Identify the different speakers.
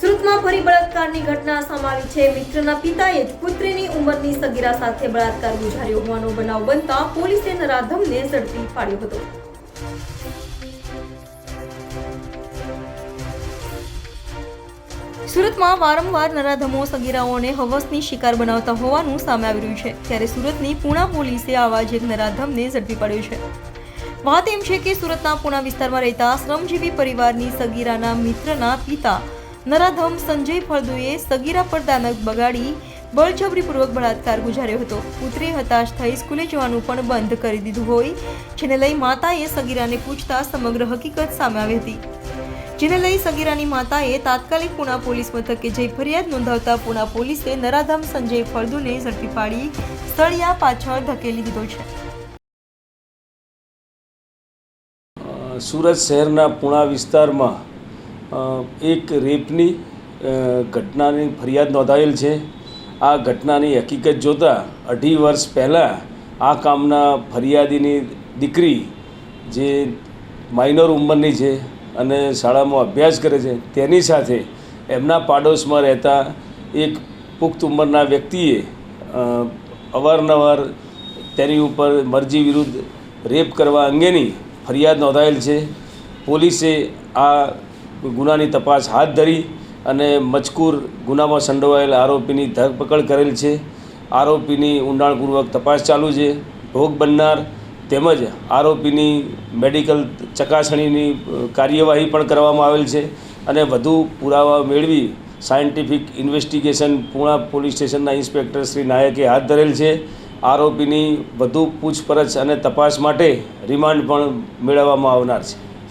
Speaker 1: સુરતમાં ફરી ઘટના સામે છે. મિત્રના પિતાએ જ પુત્રીની ઉંમરની સગીરા સાથે બળાત્કાર ગુજાર્યો હોવાનો બનાવ બનતા પોલીસે નરાધમને ઝડપી પાડ્યો હતો. સુરતમાં વારંવાર નરાધમો સગીરાઓને હવસની શિકાર બનાવતા હોવાનું સામે આવી રહ્યું છે, ત્યારે સુરતની પૂણા પોલીસે આવા જ એક નરાધમને ઝડપી પાડ્યો છે. વાત એમ છે કે સુરતના પૂણા વિસ્તારમાં રહેતા શ્રમજીવી પરિવારની સગીરાના મિત્રના પિતા નરાધમ સંજય ફળદુએ સગીરા પર દાનક બગાડી બળજબરીપૂર્વક બળાત્કાર ગુજાર્યો હતો. પુત્રી હતાશ થઈ સ્કૂલે જવાનું પણ બંધ કરી દીધું હોય, જેને લઈ માતાએ સગીરાને પૂછતા સમગ્ર હકીકત સામે આવી હતી. જેને લઈ સગીરાની માતાએ તાત્કાલિક પુણા પોલીસ મથકે જઈ ફરિયાદ નોંધાવતા પુણા પોલીસે નરાધામ સંજય ફળદુને ઝડપી પાડી સ્થળિયા પાછળ ધકેલી દીધો છે.
Speaker 2: સુરત શહેરના પૂણા વિસ્તારમાં એક રેપની ઘટનાની ફરિયાદ નોંધાયેલ છે. આ ઘટનાની હકીકત જોતાં અઢી વર્ષ પહેલાં આ કામના ફરિયાદીની દીકરી, જે માઇનર ઉંમરની છે અને શાળામાં અભ્યાસ કરે છે, તેની સાથે એમના પાડોશમાં રહેતા એક પુખ્ત ઉંમરના વ્યક્તિએ અવારનવાર તેની ઉપર મરજી વિરુદ્ધ રેપ કરવા અંગેની ફરિયાદ નોંધાયેલ છે. પોલીસે આ ગુનાની તપાસ હાથ ધરી અને મજકૂર ગુનામાં સંડોવાયેલ આરોપીની ધરપકડ કરેલ છે. આરોપીની ઊંડાણપૂર્વક તપાસ ચાલુ છે. ભોગ બનનાર તેમજ આરોપીની મેડિકલ ચકાસણીની કાર્યવાહી પણ કરવામાં આવેલ છે અને વધુ પુરાવા મેળવી સાયન્ટિફિક ઇન્વેસ્ટિગેશન પૂણા પોલીસ સ્ટેશનના ઇન્સ્પેક્ટર શ્રી નાયકે હાથ ધરેલ છે. આરોપીની વધુ પૂછપરછ અને તપાસ માટે રિમાન્ડ પણ મેળવવામાં આવનાર છે.